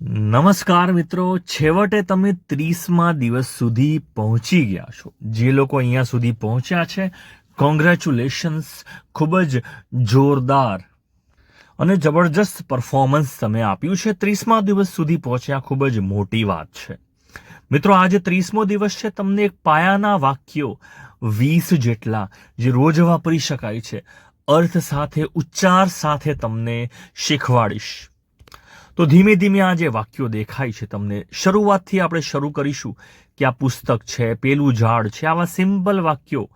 નમસ્કાર મિત્રો, છેવટે તમે ત્રીસમા દિવસ સુધી પહોંચી ગયા છો. જે લોકો અહીંયા સુધી પહોંચ્યા છે કોંગ્રેચ્યુલેશન્સ ખૂબ જ જોરદાર અને જબરજસ્ત પરફોર્મન્સ તમે આપ્યું છે. ત્રીસમા દિવસ સુધી પહોંચ્યા, ખૂબ જ મોટી વાત છે. મિત્રો, આજે ત્રીસમો દિવસ છે. તમને એક પાયાના વાક્યો વીસ જેટલા જે રોજ વાપરી શકાય છે. અર્થ સાથે, ઉચ્ચાર સાથે તમને શીખવાડીશ. તો ધીમે ધીમે આ જે વાક્યો દેખાય છે તમને, શરૂઆતથી આપણે શરૂ કરીશું કે આ પુસ્તક છે, પેલું ઝાડ છે, આવા સિમ્પલ વાક્યો.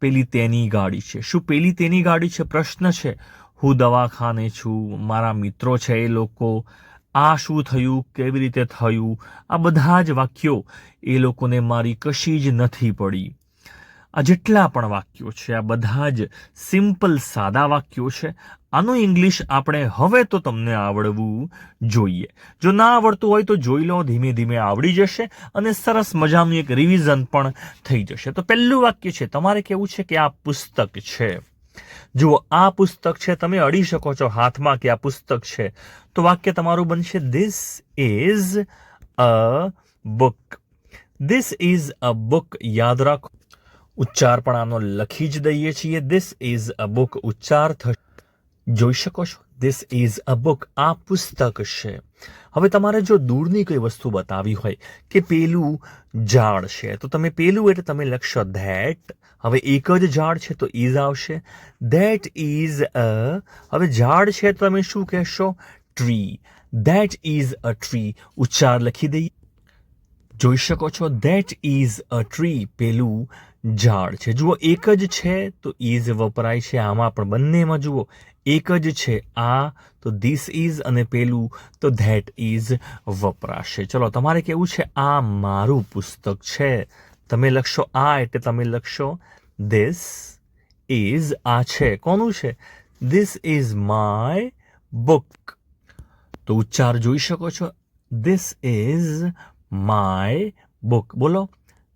પેલી તેની ગાડી છે. શું પેલી તેની ગાડી છે? પ્રશ્ન છે. હું દવાખાને છું, મારા મિત્રો છે એ લોકો. આ શું થયું? કેવી રીતે થયું? આ બધા જ વાક્યો એ લોકોને મારી કશી જ નથી પડી. આ જેટલા પણ વાક્યો છે, આ બધા જ સિમ્પલ સાદા વાક્યો છે આનું ઇંગ્લિશ આપણે હવે તો તમને આવડવું જોઈએ. જો ના આવડતું હોય તો જોઈ લો, ધીમે ધીમે આવડી જશે અને સરસ મજાનું એક રિવિઝન પણ થઈ જશે. તો પહેલું વાક્ય છે, તમારે કેવું છે કે આ પુસ્તક છે? જુઓ આ પુસ્તક છે, તમે અડી શકો છો હાથમાં કે આ પુસ્તક છે, તો વાક્ય તમારું બનશે this is a book this is a book યાદ રાખો. ઉચ્ચાર પણ આનો લખી જ દઈએ છીએ. ધીસ ઇઝ અ બુક ઉચ્ચાર થશે. જોઈ શકો છો? ધીસ ઇઝ અ બુક આ પુસ્તક છે. હવે તમારે જો દૂરની કોઈ વસ્તુ બતાવી હોય કે પેલું ઝાડ છે, તો તમે પેલું એટલે તમે લખશો ધેટ હવે એક જ ઝાડ છે તો ઇઝ આવશે. ધેટ ઇઝ અ હવે ઝાડ છે તો તમે શું કહેશો? Tree that is a tree ઉચ્ચાર લખી દઈએ. જોઈ શકો છો? ધેટ ઇઝ અ ટ્રી પેલું ઝાડ છે. જુઓ, એક જ છે તો ઇઝ વપરાય છે આમાં પણ. બંનેમાં જુઓ, એક જ છે આ તો ધીસ ઇઝ અને પેલું તો ધેટ ઇઝ વપરાશે. ચલો, તમારે કેવું છે? આ મારું પુસ્તક છે. તમે લખશો આ એટલે તમે લખશો ધીસ ઇઝ આ છે. કોનું છે? ધીસ ઇઝ માય બુક તો ઉચ્ચાર જોઈ શકો છો? ધીસ ઇઝ માય બુક બોલો.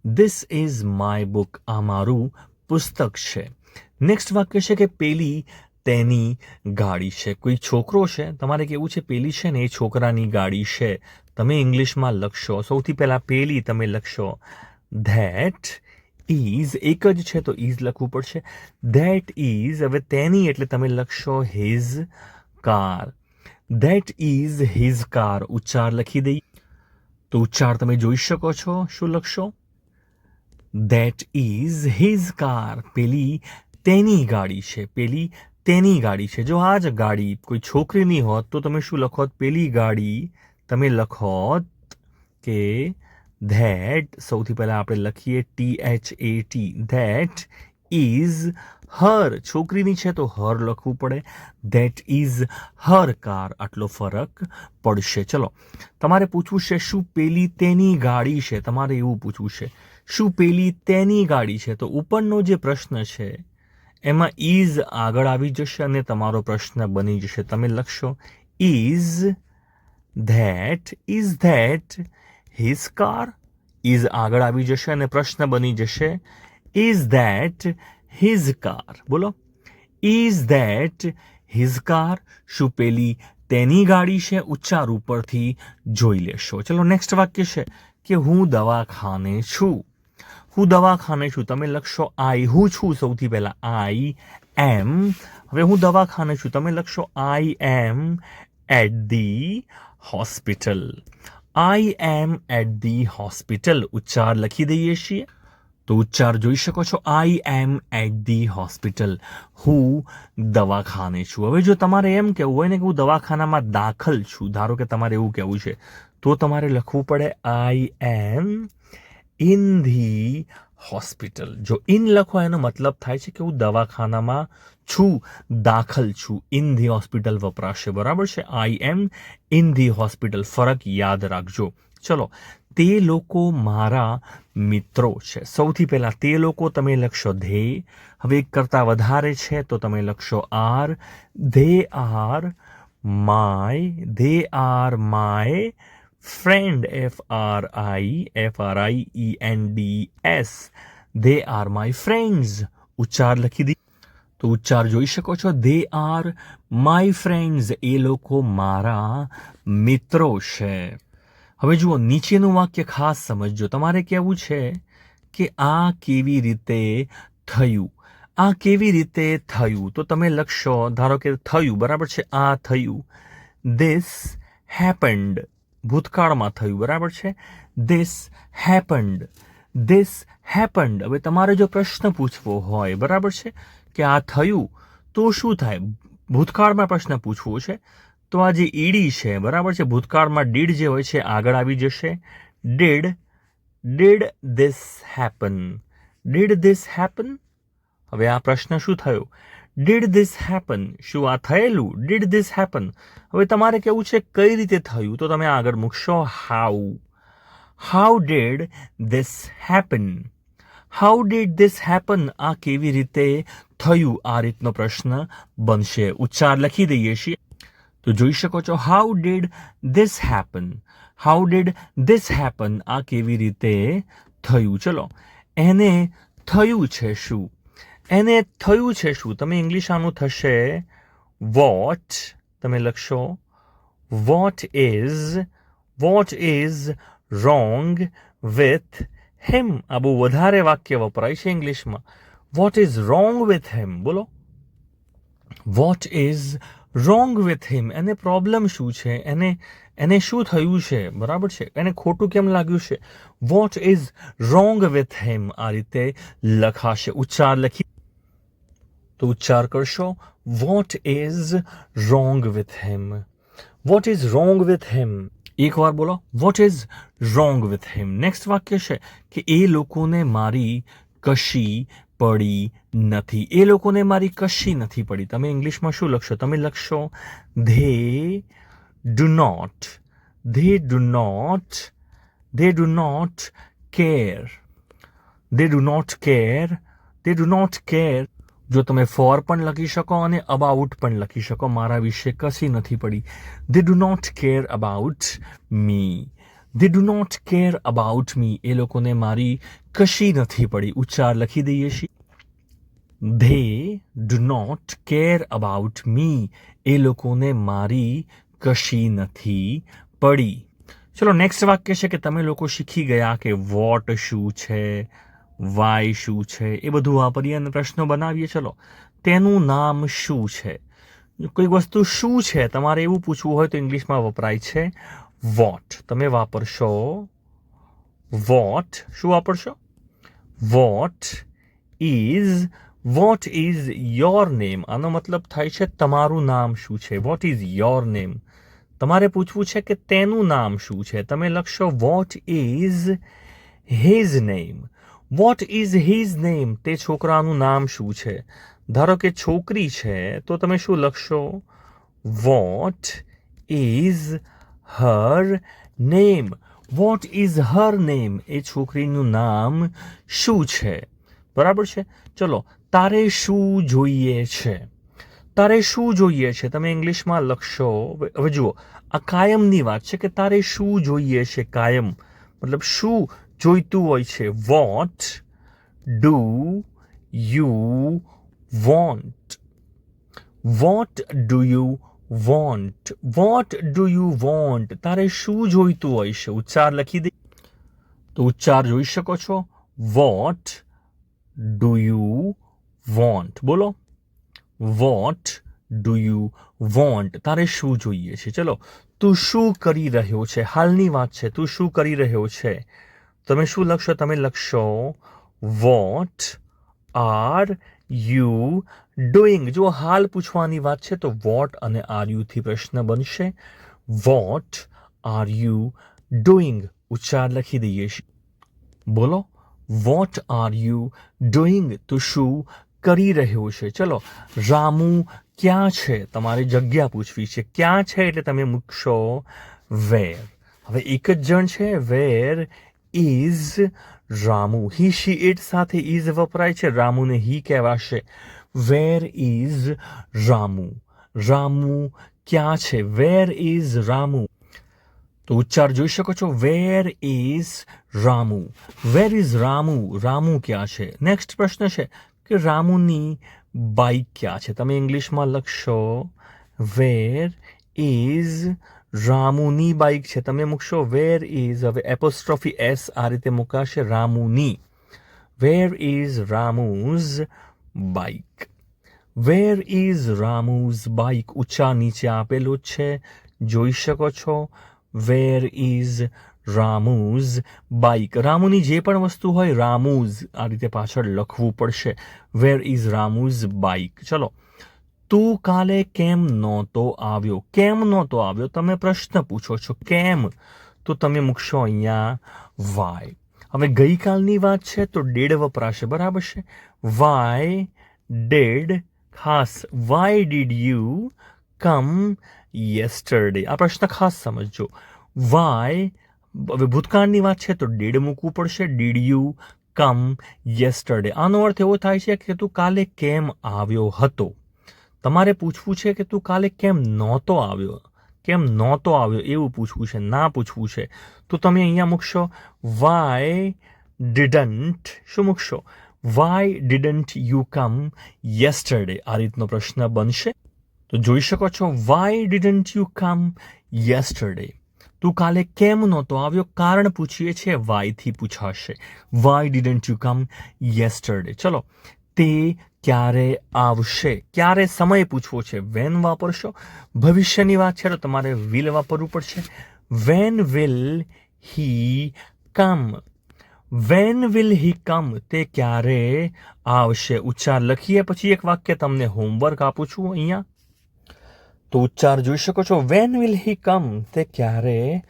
ધીસ ઇઝ માય બુક આ મારું પુસ્તક છે. નેક્સ્ટ વાક્ય છે કે પેલી તેની ગાડી છે. કોઈ છોકરો છે? તમારે કેવું છે? પેલી છે ને એ છોકરાની ગાડી છે. તમે ઇંગ્લિશમાં લખશો. સૌથી પહેલાં પેલી તમે લખશો. ધેટ ઇઝ એક જ છે તો ઇઝ લખવું પડશે. ધેટ ઇઝ હવે તેની એટલે તમે લખશો his car that is his car ઉચ્ચાર લખી દઈએ. તો ઉચ્ચાર તમે જોઈ શકો છો? શું લખશો? ધેટ ઇઝ હિઝ કાર પેલી તેની ગાડી છે. પેલી તેની ગાડી છે. જો આ જ ગાડી કોઈ છોકરીની હોત, તો તમે શું લખોત? પેલી ગાડી તમે લખોત કે ધેટ સૌથી પહેલાં આપણે લખીએ T H A T that is her છોકરીની છે તો હર લખવું પડે. ધેટ ઇઝ હર કાર આટલો ફરક પડશે. ચલો, તમારે પૂછવું છે શું પેલી તેની ગાડી છે? તમારે એવું પૂછવું છે. શું પેલી તેની ગાડી છે? તો ઉપરનો જે પ્રશ્ન છે, એમાં ઇઝ આગળ આવી જશે અને તમારો પ્રશ્ન બની જશે. તમે લખશો is that is that his car is આગળ આવી જશે અને પ્રશ્ન બની જશે ઇઝ ધેટ હિઝ કાર. બોલો ઇઝ ધેટ હિઝ કાર શું પેલી તેની ગાડી છે? ઉચ્ચાર ઉપરથી જોઈ લેશો. ચલો નેક્સ્ટ વાક્ય છે કે, હું દવાખાને છું. હું દવાખાને છું. તમે લખશો આઈ. હું છું સૌથી પહેલાં આઈ એમ. હવે હું દવાખાને છું. તમે લખશો I am at the hospital. I am at the hospital. ઉચ્ચાર લખી દઈએ છીએ. તો ઉચ્ચાર જોઈ શકો છો. I am at the hospital. હું દવાખાને છું. હવે જો તમારે એમ કહેવું હોય ને કે હું દવાખાનામાં દાખલ છું, ધારો કે તમારે એવું કહેવું છે, તો તમારે લખવું પડે I am in the hospital. જો ઇન લખો, એનો મતલબ થાય છે કે હું દવાખાનામાં છું, દાખલ છું. ઇન ધી હોસ્પિટલ વપરાશે, બરાબર છે? I am in the hospital. ફરક યાદ રાખજો. ચલો, તે લોકો મારા મિત્રો છે. સૌથી પહેલાં તે લોકો તમે લખશો ધે. હવે એક કરતાં વધારે છે, તો તમે લખશો are. They are my, they are my friend F R I F R I E N D S they are my friends ઉચ્ચાર લખી દી તો ઉચ્ચાર જોઈ શકો છો દે આર માય ફ્રેન્ડ્સ એ લોકો મારા મિત્રો છે હવે જુઓ નીચેનું વાક્ય ખાસ સમજજો તમારે કહેવું છે કે આ કેવી રીતે થયું આ કેવી રીતે થયું તો તમે લખશો ધારો કે થયું બરાબર છે આ થયું ધીસ હેપન્ડ ભૂતકાળમાં થયું, બરાબર છે? ધીસ હેપન્ડ ધીસ હેપન્ડ હવે તમારે જો પ્રશ્ન પૂછવો હોય, બરાબર છે? કે આ થયું, તો શું થાય? ભૂતકાળમાં પ્રશ્ન પૂછવો છે. તો આ જે ઈડી છે, બરાબર છે? ભૂતકાળમાં ડીડ જે હોય છે, આગળ આવી જશે. Did did this happen did this happen હવે આ પ્રશ્ન શું થયો? ડીડ ધીસ હેપન શું આ થયેલું? ડીડ ધીસ હેપન હવે તમારે કેવું છે? કઈ રીતે થયું? તો તમે આગળ મૂકશો. How how did this happen how did this happen આ કેવી રીતે થયું? આ રીતનો પ્રશ્ન બનશે. ઉચ્ચાર લખી દઈએ છીએ. તો જોઈ શકો છો how did this happen how did this happen આ કેવી રીતે થયું? ચલો, એને થયું છે શું? એને થયું છે શું? તમે ઇંગ્લિશ આનું થશે વોટ તમે લખશો what is what is wrong with him આ બહુ વધારે વાક્ય વપરાય છે ઇંગ્લિશમાં. What is wrong with him બોલો. What is wrong with him એને પ્રોબ્લેમ શું છે? એને એને શું થયું છે? બરાબર છે? એને ખોટું કેમ લાગ્યું છે? What is wrong with him આ રીતે લખાશે. ઉચ્ચાર લખી તો ઉચ્ચાર કરશો what is wrong with him what is wrong with him એકવાર બોલો what is wrong with him next વાક્ય છે કે એ લોકોને મારી કશી પડી નથી. એ લોકોને મારી કશી નથી પડી. તમે ઇંગ્લિશમાં શું લખશો? તમે લખશો they do not they do not they do not care they do not care they do not care જો તમે ફોર પણ લખી શકો અને અબાઉટ પણ લખી શકો, મારા વિશે કશી નથી પડી. They do not care about me they do not care about me એ લોકોને મારી કશી નથી પડી. ઉચ્ચાર લખી દઈએ છીએ they do not care about me એ લોકોને મારી કશી નથી પડી. ચલો નેક્સ્ટ વાક્ય છે કે તમે લોકો શીખી ગયા કે વોટ શું છે? વાય શું છે? એ બધું વાપરીએ અને પ્રશ્નો બનાવીએ. ચલો, તેનું નામ શું છે? કોઈ વસ્તુ શું છે? તમારે એવું પૂછવું હોય તો ઇંગ્લિશમાં વપરાય છે વોટ. તમે વાપરશો વોટ. શું વાપરશો? What is what is your name. આનો મતલબ થાય છે તમારું નામ શું છે? What is your name. તમારે પૂછવું છે કે તેનું નામ શું છે? તમે લખશો what is his name. What is his name તે છોકરાનું નામ શું છે? ધારો કે છોકરી છે, તો તમે શું લખશો? What is her name what is her name એ છોકરીનું નામ શું છે? બરાબર છે? ચલો, તારે શું જોઈએ છે? તારે શું જોઈએ છે? તમે ઇંગ્લિશમાં લખશો. હવે જુઓ, આ કાયમની વાત છે કે તારે શું જોઈએ છે કાયમ? મતલબ શું જોઈતું હોય છે what do you want what do you want what do you want તારે શું જોઈતું હોય છે ઉચ્ચાર લખી દે તો ઉચ્ચાર જોઈ શકો છો વોટ ડુ યુ વોન્ટ બોલો વોટ ડુ યુ વોન્ટ તારે શું જોઈએ છે ચલો તું શું કરી રહ્યો છે હાલની વાત છે તું શું કરી રહ્યો છે તમે શું લખશો? તમે લખશો વોટ આર યુ ડુઈંગ જો હાલ પૂછવાની વાત છે, તો વોટ અને આર યુથી પ્રશ્ન બનશે. વોટ આર યુ ડુઈંગ ઉચ્ચાર લખી દઈએ બોલો વોટ આર યુ ડુઈંગ તો શું કરી રહ્યો છે? ચલો રામુ ક્યાં છે? તમારે જગ્યા પૂછવી છે. ક્યાં છે? એટલે તમે મૂકશો વેર હવે એક જ જણ છે where is Ramu he she it સાથે ઇઝ વપરાય છે. રામુને હી કહેવાશે. વેર ઇઝ રામુ રામુ ક્યાં છે? વેર ઇઝ રામુ તો ઉચ્ચાર જોઈ શકો છો. Where is Ramu where is Ramu Ramu ક્યાં છે? નેક્સ્ટ પ્રશ્ન છે કે રામુની બાઇક ક્યાં છે? તમે ઇંગ્લિશમાં લખશો. વેર ઇઝ રામુની બાઇક છે. તમે મૂકશો વેર ઇઝ હવે એપોસ્ટ્રોફી એસ આ રીતે મુકાશે રામુની. Where is Ramu's bike where is Ramu's bike ઊંચા નીચે આપેલું છે. જોઈ શકો છો. વેર ઇઝ રામુઝ બાઇક રામુની જે પણ વસ્તુ હોય રામુઝ આ રીતે પાછળ લખવું પડશે. વેર ઇઝ રામુઝ બાઇક ચલો. તું કાલે કેમ નહોતો આવ્યો? કેમ નહોતો આવ્યો? તમે પ્રશ્ન પૂછો છો, કેમ? તો તમે મૂકશો અહીંયા વાય હવે ગઈકાલની વાત છે તો ડેડ વપરાશે, બરાબર છે? વાય ડેડ ખાસ why did you come yesterday આ પ્રશ્ન ખાસ સમજજો. વાય હવે ભૂતકાળની વાત છે તો ડેડ મૂકવું પડશે ડીડ યુ કમ યેસ્ટરડે આનો અર્થ એવો થાય છે કે તું કાલે કેમ આવ્યો હતો? તમારે પૂછવું છે કે તું કાલે કેમ નહોતો આવ્યો? કેમ નહોતો આવ્યો? એવું પૂછવું છે, ના પૂછવું છે. તો તમે અહીંયા મૂકશો વાય ડિડન્ટ શું મૂકશો? Why didn't you come yesterday આ રીતનો પ્રશ્ન બનશે. તો જોઈ શકો છો why didn't you come yesterday તું કાલે કેમ નહોતો આવ્યો? કારણ પૂછીએ છીએ વાયથી પૂછાશે. Why didn't you come yesterday ચલો તે ક્યારે આવશે? ક્યારે સમય પૂછવો છે? વેન વાપરશો? ભવિષ્યની વાત છે તો તમારે વિલ વાપરવું પડશે. When will he come when will he come તે ક્યારે આવશે? ઉચ્ચાર લખીએ, પછી એક વાક્ય તમને હોમવર્ક આપું છું અહીંયા. તો ઉચ્ચાર જોઈ શકો છો. વેન વિલ હી કમ તે ક્યારે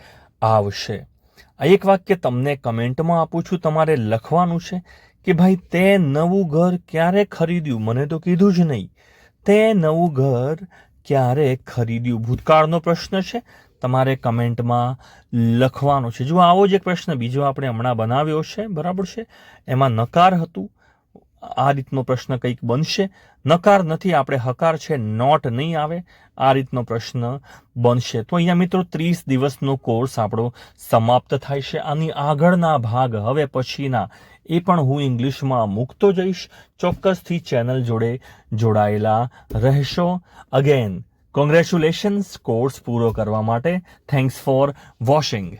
આવશે? આ એક વાક્ય તમને કમેન્ટમાં આપું છું. તમારે લખવાનું છે. કે ભાઈ, તે નવું ઘર ક્યારે ખરીદ્યું? મને તો કીધું જ નહીં. તે નવું ઘર ક્યારે ખરીદ્યું? ભૂતકાળનો પ્રશ્ન છે. તમારે કમેન્ટમાં લખવાનો છે. જો આવો જ એક પ્રશ્ન બીજો આપણે હમણાં બનાવ્યો છે. બરાબર છે? એમાં નકાર હતું. આ રીતનો પ્રશ્ન કંઈક બનશે. નકાર નથી, આપણે હકાર છે, નોટ નહીં આવે, આ રીતનો પ્રશ્ન બનશે. તો અહીંયા મિત્રો ત્રીસ દિવસનો કોર્સ આપણો સમાપ્ત થાય છે. આની આગળના ભાગ, હવે પછીના, એ પણ હું ઇંગ્લિશમાં મૂકતો જઈશ. ચોક્કસથી ચેનલ જોડે જોડાયેલા રહેશો. અગેન કોંગ્રેચ્યુલેશન્સ કોર્સ પૂરો કરવા માટે. Thanks for washing